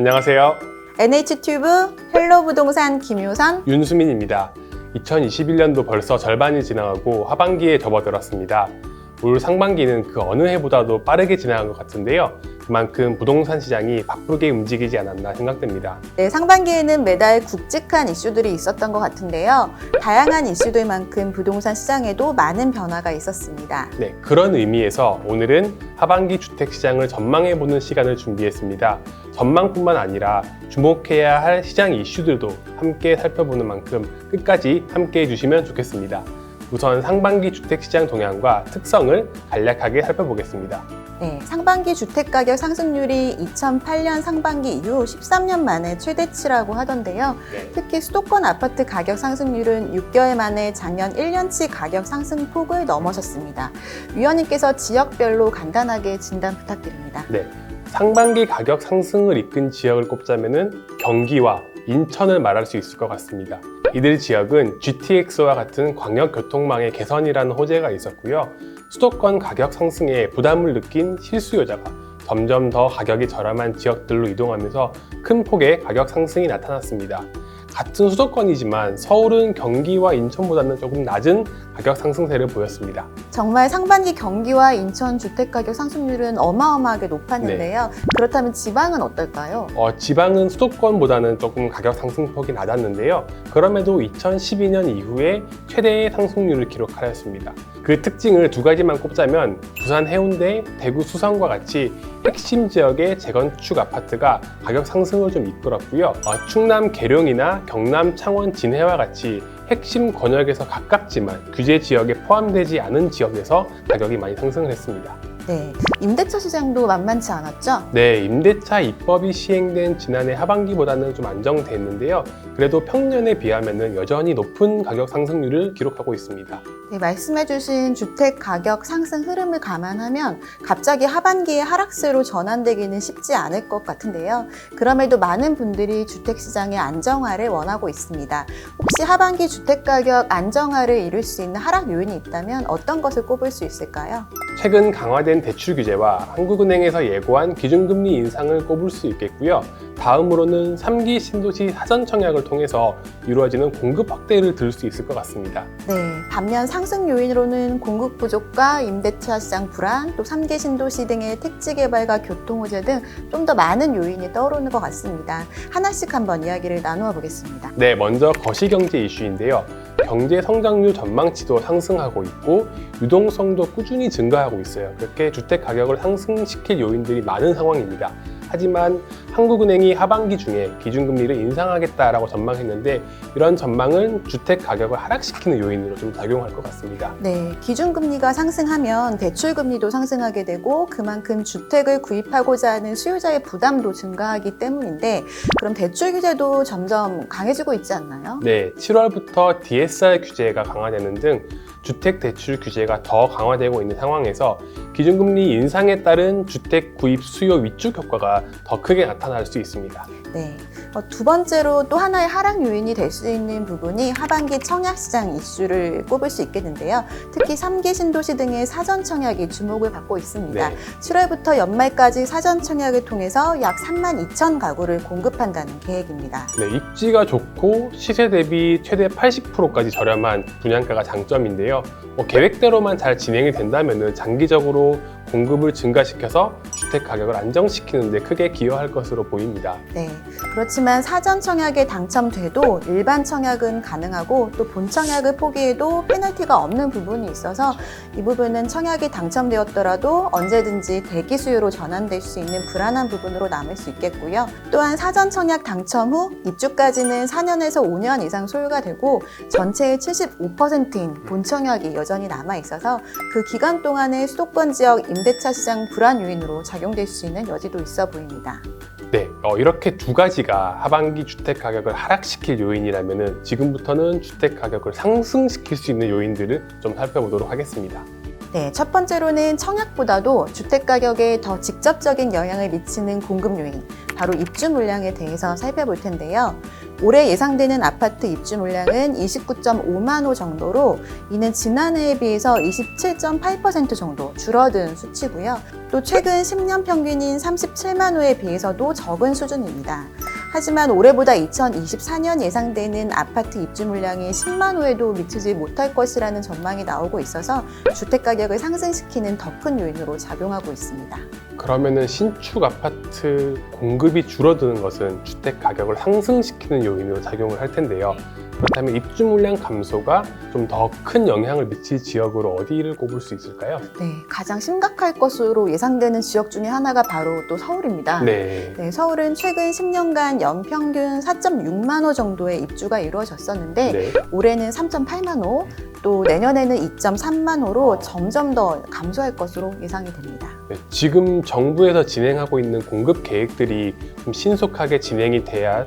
안녕하세요. NH튜브 헬로 부동산 김효선 윤수민입니다. 2021년도 벌써 절반이 지나가고 하반기에 접어들었습니다. 올 상반기는 그 어느 해보다도 빠르게 지나간 것 같은데요. 그만큼 부동산 시장이 바쁘게 움직이지 않았나 생각됩니다. 네, 상반기에는 매달 굵직한 이슈들이 있었던 것 같은데요. 다양한 이슈들 만큼 부동산 시장에도 많은 변화가 있었습니다. 네, 그런 의미에서 오늘은 하반기 주택 시장을 전망해 보는 시간을 준비했습니다. 전망뿐만 아니라 주목해야 할 시장 이슈들도 함께 살펴보는 만큼 끝까지 함께 해주시면 좋겠습니다. 우선 상반기 주택 시장 동향과 특성을 간략하게 살펴보겠습니다. 네, 상반기 주택가격 상승률이 2008년 상반기 이후 13년 만에 최대치라고 하던데요. 네. 특히 수도권 아파트 가격 상승률은 6개월 만에 작년 1년치 가격 상승 폭을 넘어섰습니다. 위원님께서 지역별로 간단하게 진단 부탁드립니다. 네. 상반기 가격 상승을 이끈 지역을 꼽자면은 경기와 인천을 말할 수 있을 것 같습니다. 이들 지역은 GTX와 같은 광역 교통망의 개선이라는 호재가 있었고요. 수도권 가격 상승에 부담을 느낀 실수요자가 점점 더 가격이 저렴한 지역들로 이동하면서 큰 폭의 가격 상승이 나타났습니다. 같은 수도권이지만 서울은 경기와 인천보다는 조금 낮은 가격 상승세를 보였습니다. 정말 상반기 경기와 인천 주택가격 상승률은 어마어마하게 높았는데요. 그렇다면 지방은 어떨까요? 어, 지방은 수도권보다는 조금 가격 상승폭이 낮았는데요. 그럼에도 2012년 이후에 최대의 상승률을 기록하였습니다. 그 특징을 두 가지만 꼽자면 부산 해운대, 대구 수성과 같이 핵심 지역의 재건축 아파트가 가격 상승을 좀 이끌었고요. 어, 충남 계룡이나 경남 창원 진해와 같이 핵심 권역에서 가깝지만 규제 지역에 포함되지 않은 지역에서 가격이 많이 상승을 했습니다. 네, 임대차 시장도 만만치 않았죠? 네, 임대차 입법이 시행된 지난해 하반기보다는 좀 안정됐는데요. 그래도 평년에 비하면 여전히 높은 가격 상승률을 기록하고 있습니다. 네, 말씀해주신 주택 가격 상승 흐름을 감안하면 갑자기 하반기에 하락세로 전환되기는 쉽지 않을 것 같은데요. 그럼에도 많은 분들이 주택 시장의 안정화를 원하고 있습니다. 혹시 하반기 주택 가격 안정화를 이룰 수 있는 하락 요인이 있다면 어떤 것을 꼽을 수 있을까요? 최근 강화된 대출 규제와 한국은행에서 예고한 기준금리 인상을 꼽을 수 있겠고요. 다음으로는 3기 신도시 사전 청약을 통해서 이루어지는 공급 확대를 들 수 있을 것 같습니다. 네, 반면 상승 요인으로는 공급 부족과 임대차 시장 불안, 또 3개 신도시 등의 택지 개발과 교통 호재 등 좀 더 많은 요인이 떠오르는 것 같습니다. 하나씩 한번 이야기를 나누어 보겠습니다. 네, 먼저 거시경제 이슈인데요. 경제 성장률 전망치도 상승하고 있고 유동성도 꾸준히 증가하고 있어요. 그렇게 주택 가격을 상승시킬 요인들이 많은 상황입니다. 하지만 한국은행이 하반기 중에 기준금리를 인상하겠다라고 전망했는데 이런 전망은 주택 가격을 하락시키는 요인으로 좀 작용할 것 같습니다. 네, 기준금리가 상승하면 대출금리도 상승하게 되고 그만큼 주택을 구입하고자 하는 수요자의 부담도 증가하기 때문인데 그럼 대출 규제도 점점 강해지고 있지 않나요? 네, 7월부터 DSR 규제가 강화되는 등 주택 대출 규제가 더 강화되고 있는 상황에서 기준금리 인상에 따른 주택 구입 수요 위축 효과가 더 크게 나타날 수 있습니다. 네. 어, 두 번째로 또 하나의 하락 요인이 될 수 있는 부분이 하반기 청약 시장 이슈를 꼽을 수 있겠는데요. 특히 3기 신도시 등의 사전 청약이 주목을 받고 있습니다. 네. 7월부터 연말까지 사전 청약을 통해서 약 3만 2천 가구를 공급한다는 계획입니다. 네, 입지가 좋고 시세 대비 최대 80%까지 저렴한 분양가가 장점인데요. 뭐 계획대로만 잘 진행이 된다면 장기적으로 공급을 증가시켜서 주택 가격을 안정시키는 데 크게 기여할 것으로 보입니다. 네. 그렇지만 사전 청약에 당첨돼도 일반 청약은 가능하고 또 본 청약을 포기해도 페널티가 없는 부분이 있어서 이 부분은 청약이 당첨되었더라도 언제든지 대기 수요로 전환될 수 있는 불안한 부분으로 남을 수 있겠고요. 또한 사전 청약 당첨 후 입주까지는 4년에서 5년 이상 소요가 되고 전체의 75%인 본 청약이 여전히 남아 있어서 그 기간 동안의 수도권 지역 임대차 시장 불안 요인으로 작용될 수 있는 여지도 있어 보입니다. 네, 어, 이렇게 두 가지가 하반기 주택 가격을 하락시킬 요인이라면 지금부터는 주택 가격을 상승시킬 수 있는 요인들을 좀 살펴보도록 하겠습니다. 네, 첫 번째로는 청약보다도 주택 가격에 더 직접적인 영향을 미치는 공급 요인, 바로 입주 물량에 대해서 살펴볼 텐데요. 올해 예상되는 아파트 입주 물량은 29.5만 호 정도로 이는 지난해에 비해서 27.8% 정도 줄어든 수치고요. 또 최근 10년 평균인 37만 호에 비해서도 적은 수준입니다. 하지만 올해보다 2024년 예상되는 아파트 입주 물량이 10만 호에도 미치지 못할 것이라는 전망이 나오고 있어서 주택 가격을 상승시키는 더 큰 요인으로 작용하고 있습니다. 그러면은 신축 아파트 공급이 줄어드는 것은 주택 가격을 상승시키는 요인으로 작용을 할 텐데요. 그렇다면 입주 물량 감소가 좀 더 큰 영향을 미칠 지역으로 어디를 꼽을 수 있을까요? 네, 가장 심각할 것으로 예상되는 지역 중에 하나가 바로 또 서울입니다. 네. 네, 서울은 최근 10년간 연평균 4.6만 호 정도의 입주가 이루어졌었는데 네. 올해는 3.8만 호, 또 내년에는 2.3만 호로 점점 더 감소할 것으로 예상이 됩니다. 네, 지금 정부에서 진행하고 있는 공급 계획들이 좀 신속하게 진행이 돼야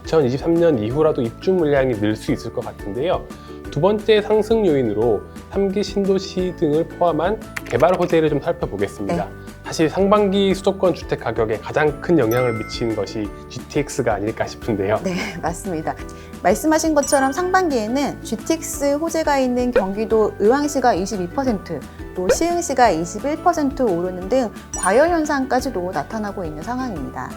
2023년 이후라도 입주 물량이 늘 수 있을 것 같은데요. 두 번째 상승 요인으로 3기 신도시 등을 포함한 개발 호재를 좀 살펴보겠습니다. 사실 상반기 수도권 주택 가격에 가장 큰 영향을 미치는 것이 GTX가 아닐까 싶은데요. 네, 맞습니다. 말씀하신 것처럼 상반기에는 GTX 호재가 있는 경기도 의왕시가 22%, 또 시흥시가 21% 오르는 등 과열 현상까지도 나타나고 있는 상황입니다.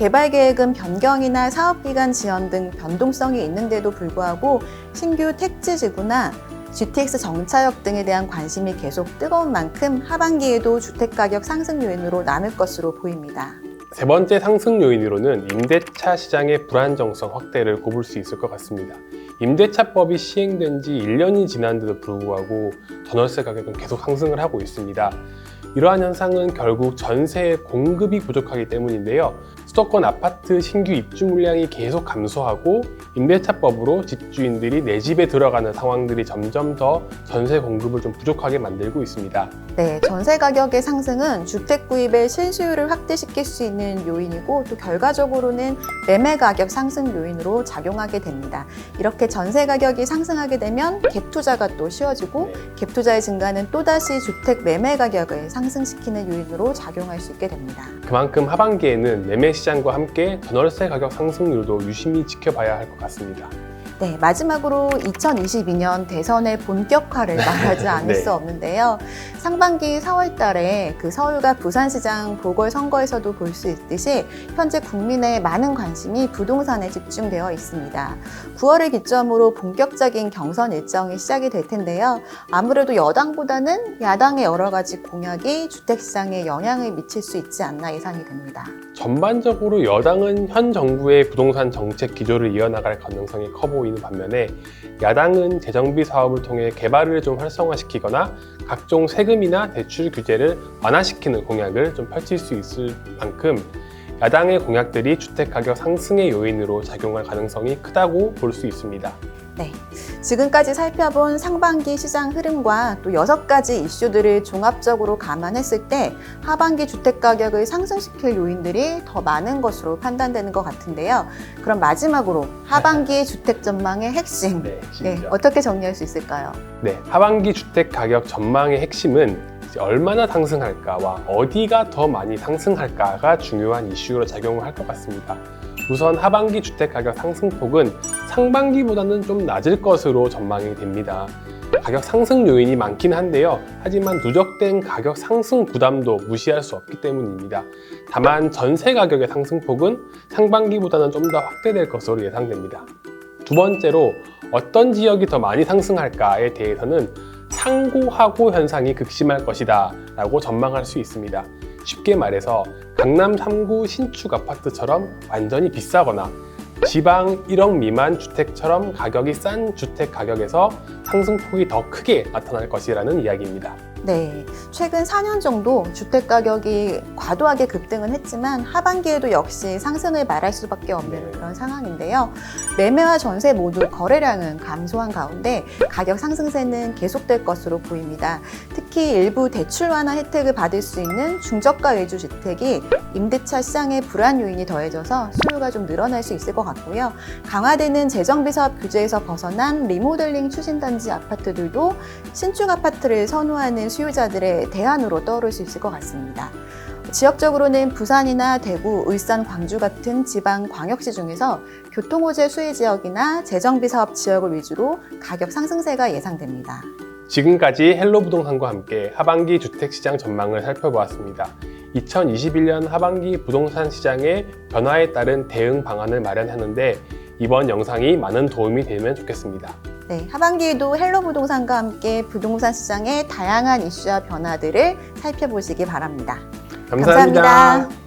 개발 계획은 변경이나 사업 기간 지연 등 변동성이 있는데도 불구하고 신규 택지 지구나 GTX 정차역 등에 대한 관심이 계속 뜨거운 만큼 하반기에도 주택 가격 상승 요인으로 남을 것으로 보입니다. 세 번째 상승 요인으로는 임대차 시장의 불안정성 확대를 꼽을 수 있을 것 같습니다. 임대차법이 시행된 지 1년이 지난데도 불구하고 전월세 가격은 계속 상승을 하고 있습니다. 이러한 현상은 결국 전세의 공급이 부족하기 때문인데요. 수도권 아파트 신규 입주 물량이 계속 감소하고 임대차법으로 집주인들이 내 집에 들어가는 상황들이 점점 더 전세 공급을 좀 부족하게 만들고 있습니다. 네, 전세 가격의 상승은 주택 구입의 실수율을 확대시킬 수 있는 요인이고 또 결과적으로는 매매 가격 상승 요인으로 작용하게 됩니다. 이렇게 전세 가격이 상승하게 되면 갭 투자가 또 쉬워지고 네. 갭 투자의 증가는 또다시 주택 매매 가격을 상승시키는 요인으로 작용할 수 있게 됩니다. 그만큼 하반기에는 매매 시장 과 함께 전월세 가격 상승률도 유심히 지켜봐야 할 것 같습니다. 네, 마지막으로 2022년 대선의 본격화를 말하지 않을 네. 수 없는데요. 상반기 4월 달에 그 서울과 부산시장 보궐선거에서도 볼 수 있듯이 현재 국민의 많은 관심이 부동산에 집중되어 있습니다. 9월을 기점으로 본격적인 경선 일정이 시작이 될 텐데요. 아무래도 여당보다는 야당의 여러 가지 공약이 주택시장에 영향을 미칠 수 있지 않나 예상이 됩니다. 전반적으로 여당은 현 정부의 부동산 정책 기조를 이어나갈 가능성이 커 보 이는 반면에 야당은 재정비 사업을 통해 개발을 좀 활성화시키거나 각종 세금이나 대출 규제를 완화시키는 공약을 좀 펼칠 수 있을 만큼 야당의 공약들이 주택 가격 상승의 요인으로 작용할 가능성이 크다고 볼 수 있습니다. 네. 지금까지 살펴본 상반기 시장 흐름과 또 여섯 가지 이슈들을 종합적으로 감안했을 때 하반기 주택 가격을 상승시킬 요인들이 더 많은 것으로 판단되는 것 같은데요. 그럼 마지막으로 하반기 주택 전망의 핵심. 네, 네, 어떻게 정리할 수 있을까요? 네, 하반기 주택 가격 전망의 핵심은 얼마나 상승할까와 어디가 더 많이 상승할까가 중요한 이슈로 작용을 할 것 같습니다. 우선 하반기 주택 가격 상승폭은 상반기보다는 좀 낮을 것으로 전망이 됩니다. 가격 상승 요인이 많긴 한데요. 하지만 누적된 가격 상승 부담도 무시할 수 없기 때문입니다. 다만 전세 가격의 상승폭은 상반기보다는 좀 더 확대될 것으로 예상됩니다. 두 번째로 어떤 지역이 더 많이 상승할까에 대해서는 상고하고 현상이 극심할 것이다 라고 전망할 수 있습니다. 쉽게 말해서 강남 3구 신축 아파트처럼 완전히 비싸거나 지방 1억 미만 주택처럼 가격이 싼 주택 가격에서 상승폭이 더 크게 나타날 것이라는 이야기입니다. 네, 최근 4년 정도 주택 가격이 과도하게 급등은 했지만 하반기에도 역시 상승을 말할 수밖에 없는 네. 그런 상황인데요. 매매와 전세 모두 거래량은 감소한 가운데 가격 상승세는 계속될 것으로 보입니다. 특히 일부 대출 완화 혜택을 받을 수 있는 중저가 위주 주택이 임대차 시장의 불안 요인이 더해져서 수요가 좀 늘어날 수 있을 것 같고요. 강화되는 재정비 사업 규제에서 벗어난 리모델링 추진단지 아파트들도 신축 아파트를 선호하는 수요자들의 대안으로 떠오를 수 있을 것 같습니다. 지역적으로는 부산이나 대구, 울산, 광주 같은 지방 광역시 중에서 교통호재 수혜 지역이나 재정비 사업 지역을 위주로 가격 상승세가 예상됩니다. 지금까지 헬로 부동산과 함께 하반기 주택시장 전망을 살펴보았습니다. 2021년 하반기 부동산 시장의 변화에 따른 대응 방안을 마련하는데 이번 영상이 많은 도움이 되면 좋겠습니다. 네, 하반기에도 헬로 부동산과 함께 부동산 시장의 다양한 이슈와 변화들을 살펴보시기 바랍니다. 감사합니다. 감사합니다.